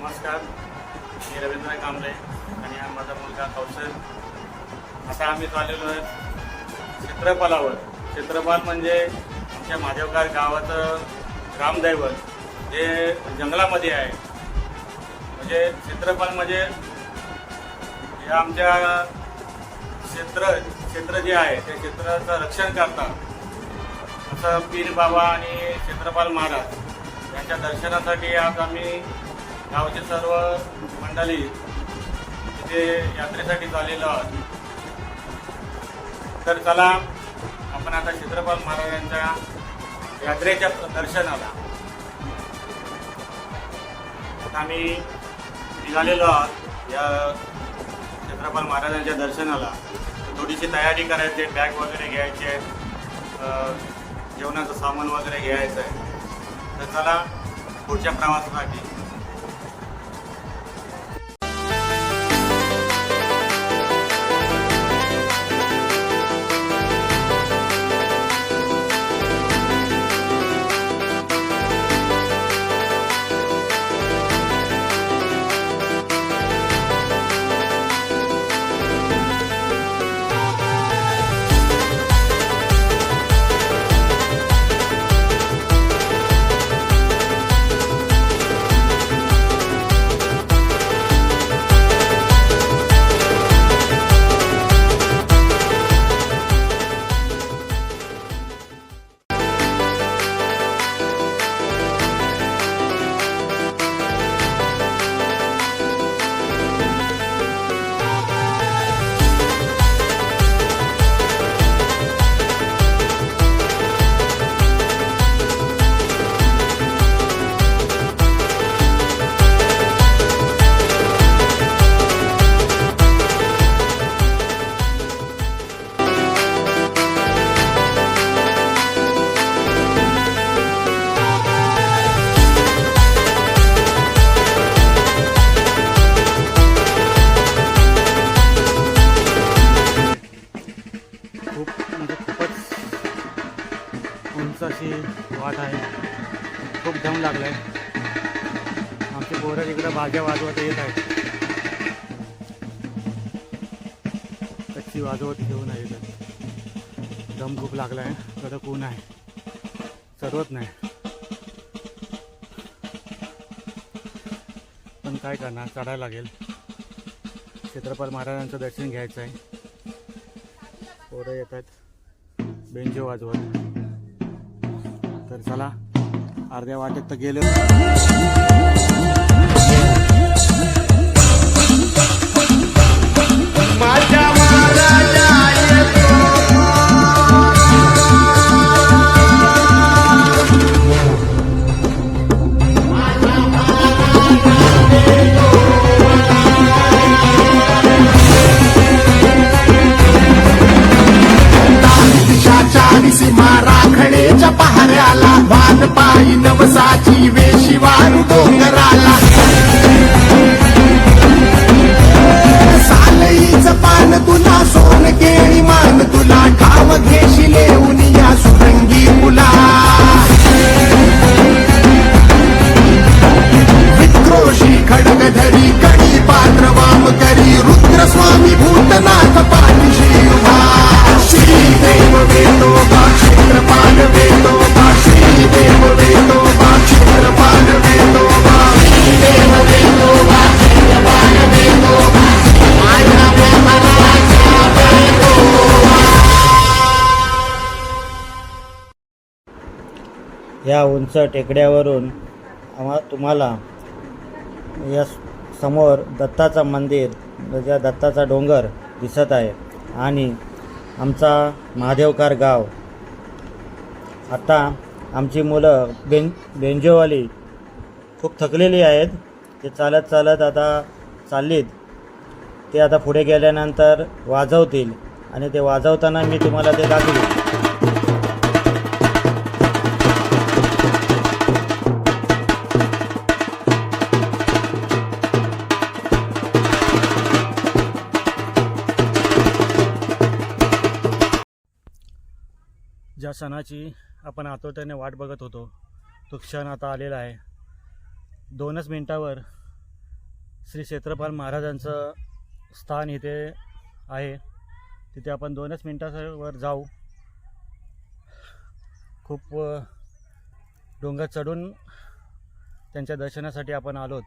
नमस्कार. मी रवींद्र कांबळे आणि हा माझा मुलगा कौशल. आता आम्ही चाललेलो आहे क्षेत्रपालावर क्षेत्रपाल म्हणजे आमच्या महादेवकार गावाचं ग्रामदैवत. जे जंगलामध्ये आहे. म्हणजे क्षेत्रपाल म्हणजे हे आमच्या क्षेत्र क्षेत्र जे आहे त्या क्षेत्राचं रक्षण करतात. असं पीर बाबा आणि क्षेत्रपाल महाराज यांच्या दर्शनासाठी आज आम्ही गावचे सर्व मंडळी तिथे यात्रेसाठी चाललेलो आहोत. तर चला आपण आता छत्रपाल महाराजांच्या यात्रेच्या दर्शनाला आम्ही निघालेलो आहोत या छत्रपाल महाराजांच्या दर्शनाला. थोडीशी तयारी करायची आहे बॅग वगैरे घ्यायची आहे जेवणाचं सामान वगैरे घ्यायचं आहे. तर चला पुढच्या प्रवासासाठी. वाजवत घेऊन आहे इथं. दम खूप लागला आहे कडक ऊन आहे? सर्वत नाही. पण काय करणार? चढायला लागेल. छत्रपाल महाराजांचं दर्शन घ्यायचं आहे पोरं येत आहेत बेंजो वाजवत तर चला अर्ध्या वाटेत तर गेलो. पहाऱ्याला वान पायी नवसाची वेशी वारू डोंगराला. सालईच पान तुला सोन केळी मान तुला ठाव घेशी लेऊन या सुरंगी मुला. विक्रोशी खडगधरी कडी पात्र वाम करी रुद्रस्वामी भूतनाथ या उंच टेकड्यावरून आम्हा तुम्हाला या समोर दत्ताचं मंदिर ज्या दत्ताचा डोंगर दिसत आहे. आणि आमचा महादेवकार गाव. आता आमची मुलं बेन बेंजोवाली खूप थकलेली आहेत. ते चालत चालत आता चाललीत. ते आता पुढे गेल्यानंतर वाजवतील. आणि ते वाजवताना मी तुम्हाला ते दाखवेन. क्षणाची आपण आतुरतेने वाट बघत होतो. तो क्षण आता आलेला आहे. दोनच मिनटावर श्री क्षेत्रपाल महाराजांचं स्थान इथे आहे. तिथे आपण दोनच मिनटावर जाऊ. खूप डोंगर चढून त्यांच्या दर्शनासाठी आपण आलोत.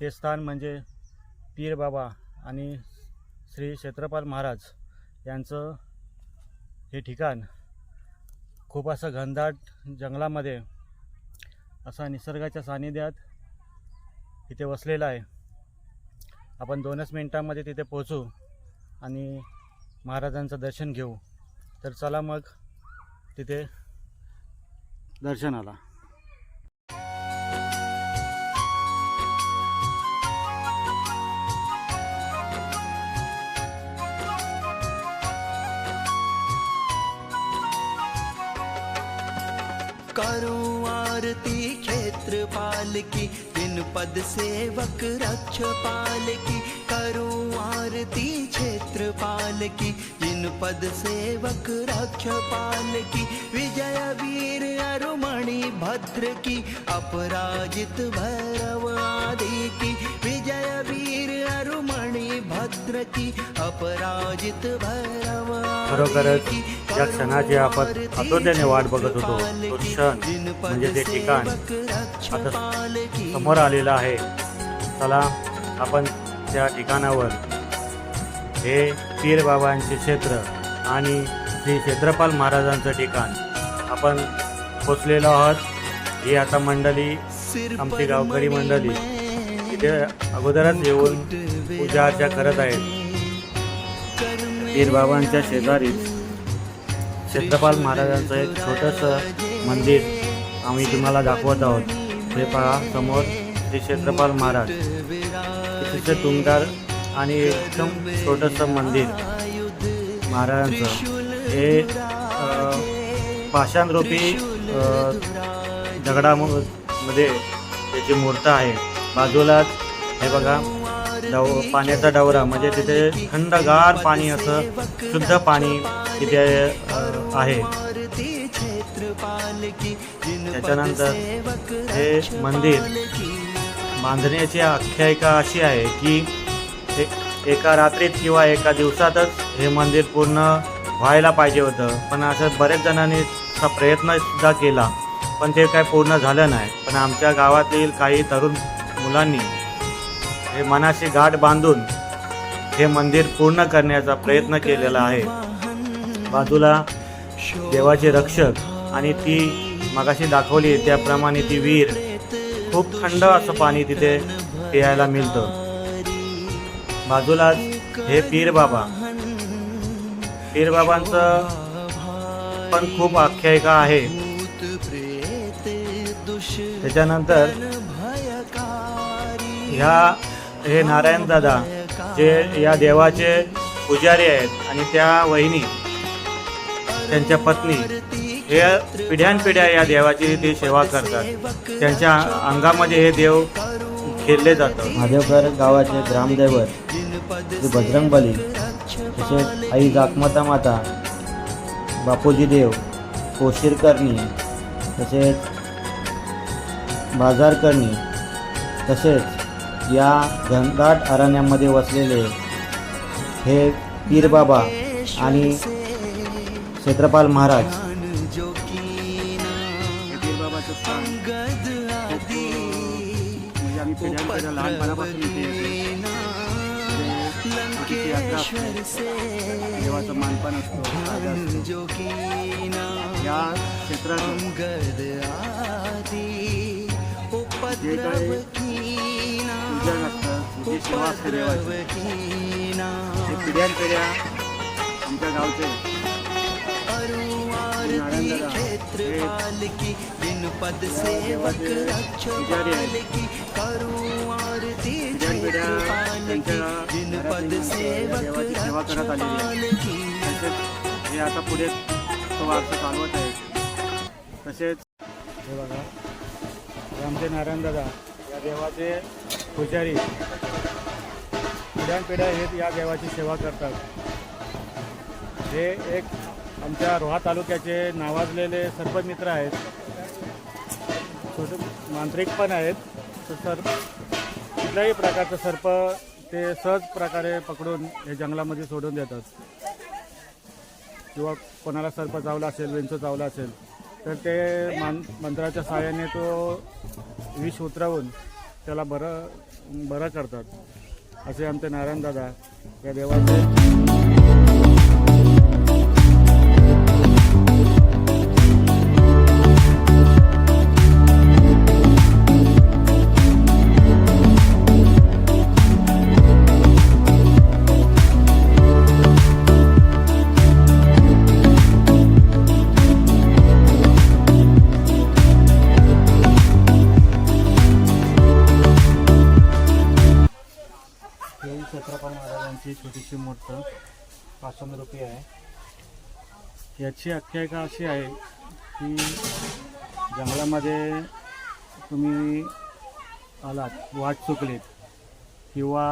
ते स्थान म्हणजे पीर बाबा आणि श्री क्षेत्रपाल महाराज यांचं हे ठिकाण खूप असं घनदाट जंगलामध्ये असा निसर्गाच्या सानिध्यात इथे वसलेला आहे. आपण दोनच मिनटामध्ये तिथे पोहोचू आणि महाराजांचं दर्शन घेऊ. तर चला मग तिथे दर्शनाला. करूँ आरती क्षेत्रपाल की दिन पद सेवक रक्ष पाल की करूँ आरती क्षेत्रपाल की जिन पद सेवक रक्ष पाल की विजय वीर अरुमणि भद्र की अपराजित भैरव आदि की अपराजित भैरव खरोखरच या क्षणाची आपण आतुरतेने वाट बघत होतो. तो क्षण म्हणजे ते ठिकाण आता समोर आलेलं आहे. चला आपण त्या ठिकाणावर हे पीर बाबांचे क्षेत्र आणि श्री क्षेत्रपाल महाराजांचं ठिकाण आपण पोचलेलो आहोत. ही आता मंडळी आमची गावकरी मंडळी इथे अगोदरच येऊन पूजा अर्चा करत आहेत. पीर बाबांच्या शेजारीच क्षेत्रपाल महाराजांचं एक छोटंसं मंदिर आम्ही तुम्हाला दाखवत आहोत. हे पहा समोर श्री क्षेत्रपाल महाराज. तिथे तुमदार आणि एकदम छोटंसं मंदिर महाराजांचं. हे पाषाणरूपी दगडामध्ये त्याची मूर्त आहे. बाजूलाच हे बघा डव पाण्याचा डवरा म्हणजे तिथे थंडगार पाणी असं शुद्ध पाणी तिथे आहे. त्याच्यानंतर हे मंदिर बांधण्याची आख्यायिका अशी आहे की एका रात्रीत किंवा एका दिवसातच हे मंदिर पूर्ण व्हायला पाहिजे होतं. पण असं बरेच जणांनी प्रयत्नसुद्धा केला. पण ते काय पूर्ण झालं नाही. पण आमच्या गावातील काही तरुण मुलांनी हे मनाशी गाठ बांधून हे मंदिर पूर्ण करण्याचा प्रयत्न केलेला आहे. बाजूला देवाचे रक्षक आणि ती मगाशी दाखवली त्याप्रमाणे ती वीर खूप थंड असं पाणी तिथे पियायला मिळतं. बाजूलाच हे पीर बाबा. पीर बाबांचं पण खूप आख्यायिका आहे. त्याच्यानंतर ह्या हे नारायण दादा जे या देवाचे पुजारी आहेत आणि त्या वहिनी त्यांच्या पत्नी हे पिढ्यानपिढ्या या देवाची ते सेवा करतात. त्यांच्या अंगामध्ये हे देव खेळले जातं महादेवकर गावाचे ग्रामदैवत श्री बजरंगबली तसेच आई जाकमाता माता बापूजी देव कोशीरकर्णी तसेच बाजारकर्णी तसेच या घनदाट अरण्यामध्ये वसलेले हे पीरबाबा आणि क्षेत्रपाल महाराज देवाचं मानपान असतो. या क्षेत्रात जे काही पूजन असतं जे सेवा असते पिढ्यान पिढ्या आमच्या गावचे सेवक देवाची सेवा करत आलेली आहे की तसेच हे आता पुढे तो वारसा चालवत तसेच हे बघा. आमचे नारायण दादा या देवाचे पुजारी. पिढ्यानपिढ्या हे या देवाची सेवा करतात. हे एक आमच्या रोहा तालुक्याचे नावाजलेले सर्पमित्र आहेत. छोटे मांत्रिक पण आहेत. तर सर्प कुठल्याही प्रकारचं सर्प ते सहज प्रकारे पकडून हे जंगलामध्ये सोडून देतात. किंवा कोणाला सर्प चावला असेल विंचू चावला असेल तर ते मान मंत्राच्या सहाय्याने तो विष उतरवून त्याला बरं बरं करतात. असे आमचे नारायण दादा या देवाचे आजची आख्यायिका अशी आहे की जंगलामध्ये तुम्ही आलात वाट चुकलीत किंवा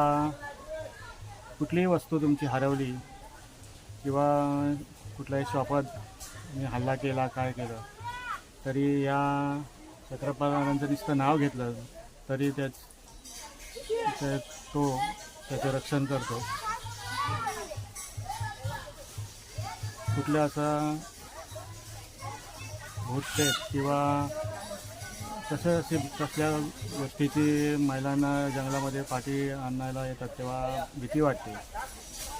कुठलीही वस्तू तुमची हरवली किंवा कुठल्याही शॉपात तुम्ही हल्ला केला काय केलं तरी या छत्रपती नुसतं नाव घेतलं तरी त्याच तो त्याचं रक्षण करतो. कुठल्या असा भूतप्रेत किंवा कसं अशी कसल्या गोष्टीची महिलांना जंगलामध्ये पाठी आणायला येतात तेव्हा भीती वाटते.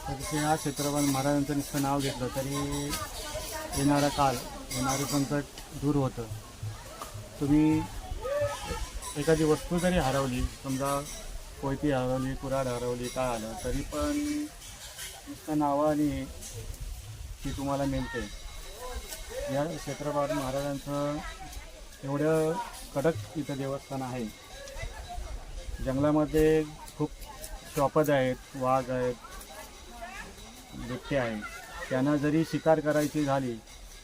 तर ते ह्या क्षेत्रपाल महाराजांचं नुसतं नाव घेतलं तरी येणारा काल येणारं संकट दूर होतं. तुम्ही एखादी वस्तू जरी हरवली समजा कोयती हरवली कुराड हरवली काय आलं तरी पण नुसतं नावाने ती तुम्हाला मिळते या क्षेत्रपाल महाराजांचं एवढं कडक इथं देवस्थान आहे. जंगलामध्ये खूप शॉपज आहेत वाघ आहेत बिबटे आहेत. त्यांना जरी शिकार करायची झाली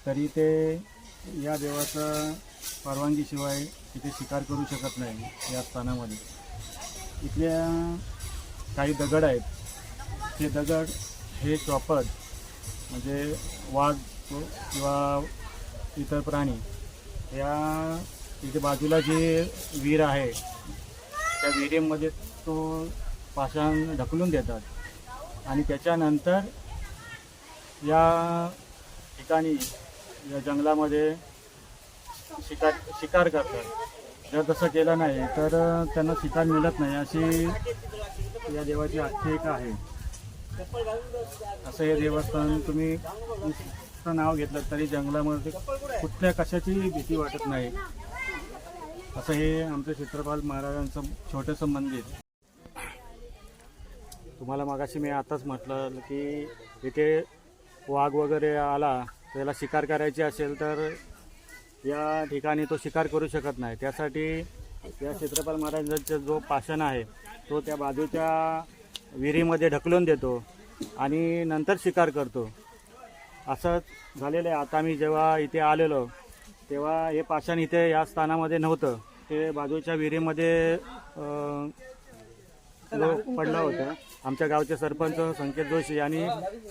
तरी ते या देवाचं परवानगीशिवाय तिथे शिकार करू शकत नाही या स्थानामध्ये. इथल्या काही दगड आहेत. ते दगड हे चॉपट म्हणजे वाघ किंवा इतर प्राणी या इथे बाजूला जे विहीर आहे त्या विहिरीमध्ये तो पाषाण ढकलून देतात. आणि त्याच्यानंतर या ठिकाणी या जंगलामध्ये शिकार शिकार करतात. जर तसं केलं नाही तर त्यांना शिकार मिळत नाही अशी या देवाची आख्यायिका आहे. असं हे देवस्थान तुम्ही नाव घेतलं तरी जंगलामध्ये कुठल्या कशाची भीती वाटत नाही. असं हे आमचं चित्रपाल महाराजांचं छोटंसं मंदिर. तुम्हाला मागाशी मी आताच म्हटलं की इथे वाघ वगैरे आला त्याला शिकार करायची असेल तर या ठिकाणी तो शिकार करू शकत नाही. त्यासाठी या क्षेत्रपाल महाराजांचा जो पाषाण आहे तो त्या बाजूच्या विहिरीमध्ये ढकलून देतो आणि नंतर शिकार करतो. असं झालेलं आहे. आता मी जेव्हा इथे आलेलो तेव्हा हे पाषाण इथे या स्थानामध्ये नव्हतं. ते बाजूच्या विहिरीमध्ये पडला होता. आमच्या गावचे सरपंच संकेत जोशी यांनी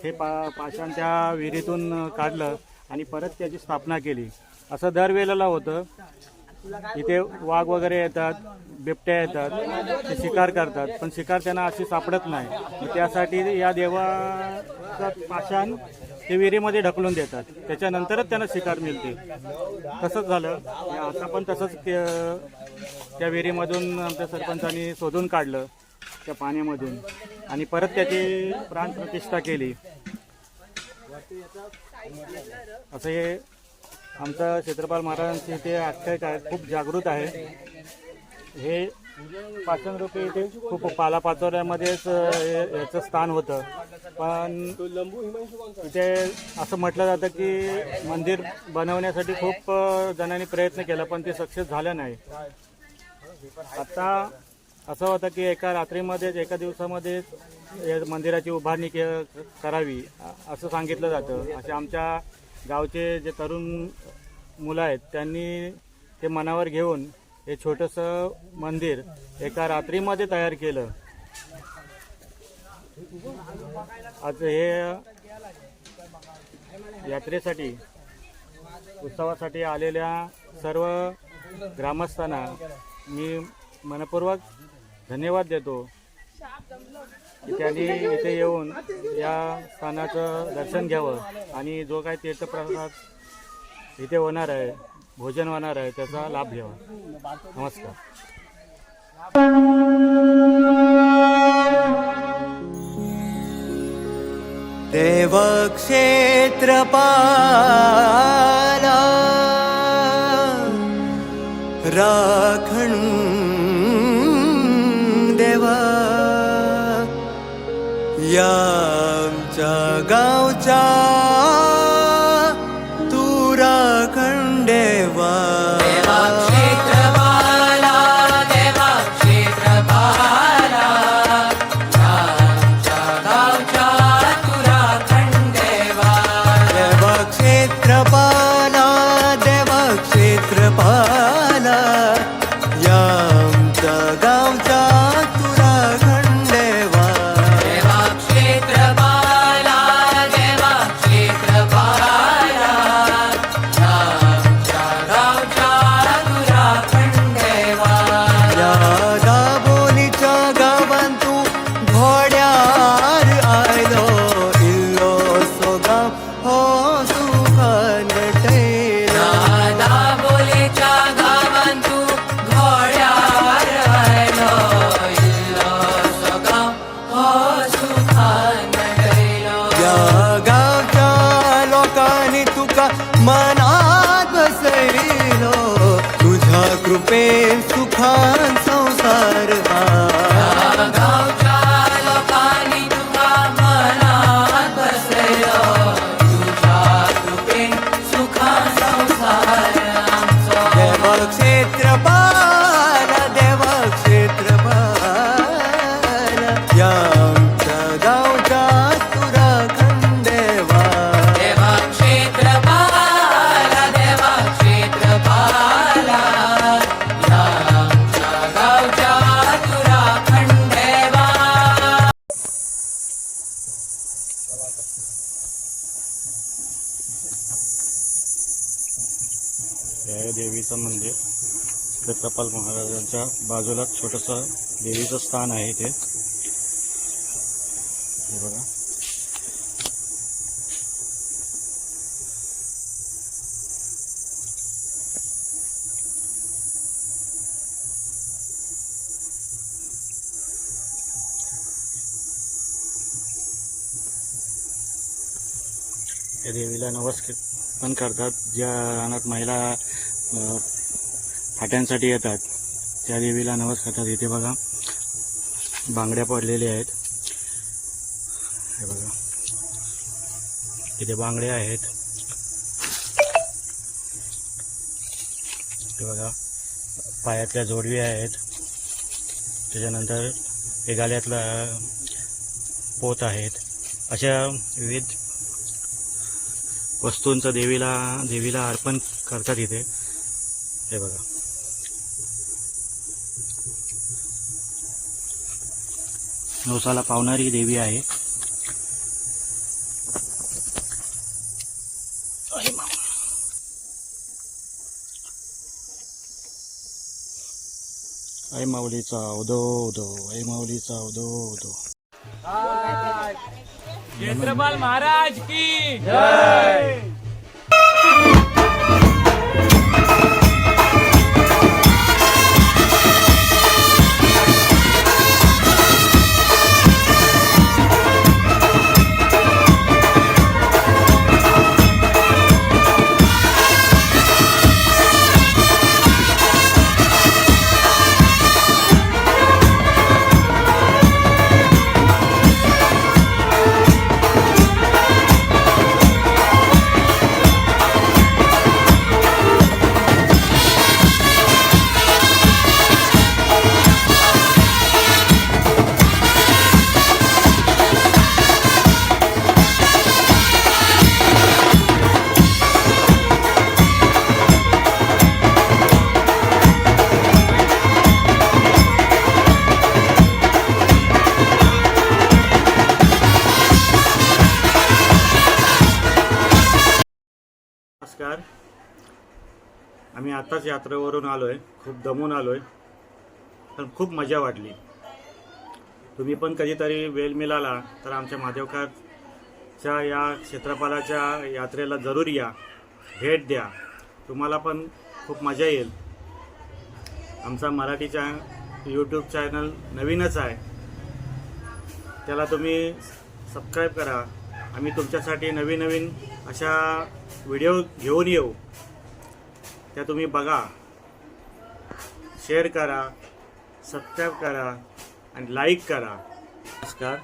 हे पा पाषाण त्या विहिरीतून काढलं आणि परत त्याची स्थापना केली. असं दरवेळेला होतं. इथे वाघ वगैरे येतात बिबट्या येतात ते शिकार करतात. पण शिकार त्यांना अशी सापडत नाही. त्यासाठी या देवाचं पाषाण ते विहिरीमध्ये ढकलून देतात. त्याच्यानंतरच त्यांना शिकार मिळते तसंच झालं. आता पण तसंच ते- त्या विहिरीमधून आमच्या सरपंचांनी शोधून काढलं त्या पाण्यामधून. आणि परत त्याची प्राणप्रतिष्ठा केली. असं हे आमचं क्षेत्रपाल महाराजांचे इथे आख्यायिका आहे खूप जागृत आहे. हे पाचन रुपये इथे खूप पालापाचोऱ्यामध्येच हे- याचं स्थान होतं. पण इथे असं म्हटलं जातं की मंदिर बनवण्यासाठी खूप जणांनी प्रयत्न केला पण ते सक्सेस झालं नाही. आता असं होतं की एका रात्रीमध्येच एका दिवसामध्येच या मंदिराची उभारणी के करावी असं सांगितलं जातं. असे आमच्या गावचे जे तरुण मुलं आहेत त्यांनी ते मनावर घेऊन हे छोटंसं मंदिर एका रात्रीमध्ये तयार केलं. आज हे यात्रेसाठी उत्सवासाठी आलेल्या सर्व ग्रामस्थांना मी मनपूर्वक धन्यवाद देतो. की त्यांनी इथे येऊन या स्थानाचं दर्शन घ्यावं आणि जो काही तीर्थप्रसाद इथे होणार आहे भोजन होणार आहे त्याचा लाभ घ्यावा. नमस्कार. देवक्षेत्रपाला राखण गावच्या छत्रपाल महाराजांच्या बाजूला छोटंसं देवीचं स्थान आहे इथे. हे बघा. देवीला नवस पण करतात. ज्या रानात महिला फाट्यांसाठी येतात. त्या देवीला नवस करतात. इथे बघा बांगड्या पडलेल्या आहेत. हे बघा. इथे बांगड्या आहेत. हे बघा. पायातल्या जोडव्या आहेत. त्याच्यानंतर हे गाल्यातला पोत आहेत. अशा विविध वस्तूंचं देवीला देवीला अर्पण करतात इथे. हे बघा. नवसाला पावणारी देवी आहे. ऐ माऊलीचा उदो उदो ऐ माऊलीचा उदो उदो क्षेत्रपाल महाराज की नमस्कार यात्रेवरून आलो आहे खूप दमून आलो आहे पण खूप मजा वाटली. तुम्ही पण कधीतरी वेळ मिळाला तर आमच्या महादेवकारच्या या क्षेत्रपालाच्या यात्रेला जरूर या भेट द्या. तुम्हाला पण खूप मजा येईल. आमचा मराठी चॅ यूट्यूब चॅनल नवीनच आहे. त्याला तुम्ही सबस्क्राईब करा. आम्ही तुमच्यासाठी नवीन नवीन अशा व्हिडिओ घेऊन येऊ. त्या तुम्ही बघा. शेअर करा सबस्क्राईब करा आणि लाईक करा. नमस्कार.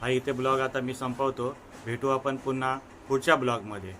हा इथे ब्लॉग आता मी संपवतो. भेटू आपण पुन्हा पुढच्या ब्लॉगमध्ये.